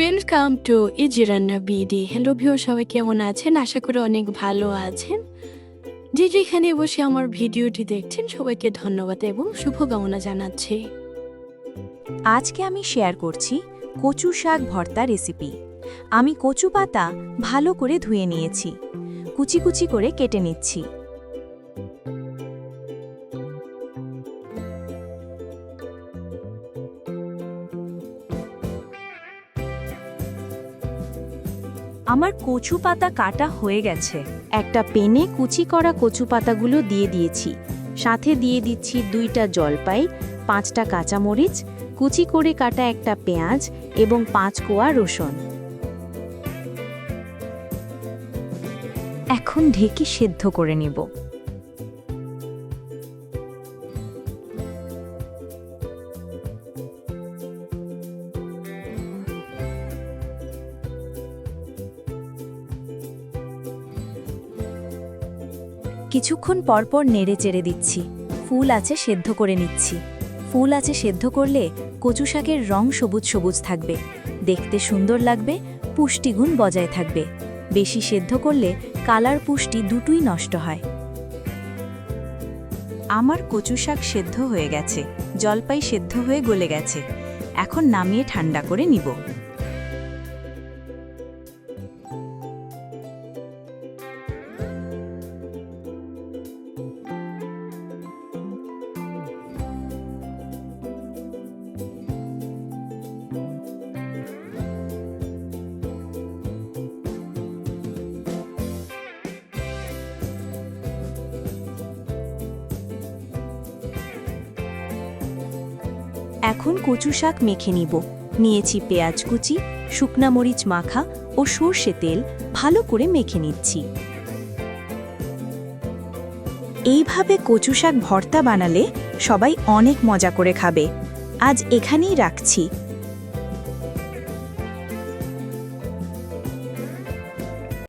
Welcome to Easyranna BD hello view সবাই কেমন আছেন? আশা করি অনেক ভালো আছেন। যে যেখানে বসে আমার ভিডিওটি দেখছেন। সবাইকে ধন্যবাদ এবং শুভকামনা জানাচ্ছি। আজকে আমি শেয়ার করছি কচু শাক ভর্তা রেসিপি আমি কচু পাতা ভালো করে ধুয়ে নিয়েছি। কুচি কুচি করে কেটে নিচ্ছি। আমার কচু পাতা কাটা হয়ে গেছে। একটা পেনে কুচি করা কচু পাতাগুলো দিয়ে দিয়েছি। সাথে দিয়ে দিচ্ছি দুইটা জলপাই, পাঁচটা কাঁচামরিচ, কুচি করে কাটা একটা পেঁয়াজ এবং পাঁচ কোয়া রসুন। এখন ঢেকে সেদ্ধ করে নিব। কিছুক্ষণ পরপর নেড়ে চেড়ে দিচ্ছি। ফুল আছে সেদ্ধ করে নিচ্ছি। ফুল আছে সেদ্ধ করলে কচু শাকের রং সবুজ সবুজ থাকবে। দেখতে সুন্দর লাগবে, পুষ্টিগুণ বজায় থাকবে। বেশি সেদ্ধ করলে কালার পুষ্টি দুটোই নষ্ট হয়। আমার কচু শাক সেদ্ধ হয়ে গেছে, জলপাই সেদ্ধ হয়ে গলে গেছে। এখন নামিয়ে ঠান্ডা করে নিব। এখন কচু শাক মেখে নিব। নিয়েছি পেঁয়াজ কুচি, শুকনা মরিচ মাখা ও সর্ষে তেল ভালো করে মেখে নিচ্ছি। এইভাবে কচু শাক ভর্তা বানালে সবাই অনেক মজা করে খাবে। আজ এখানেই রাখছি।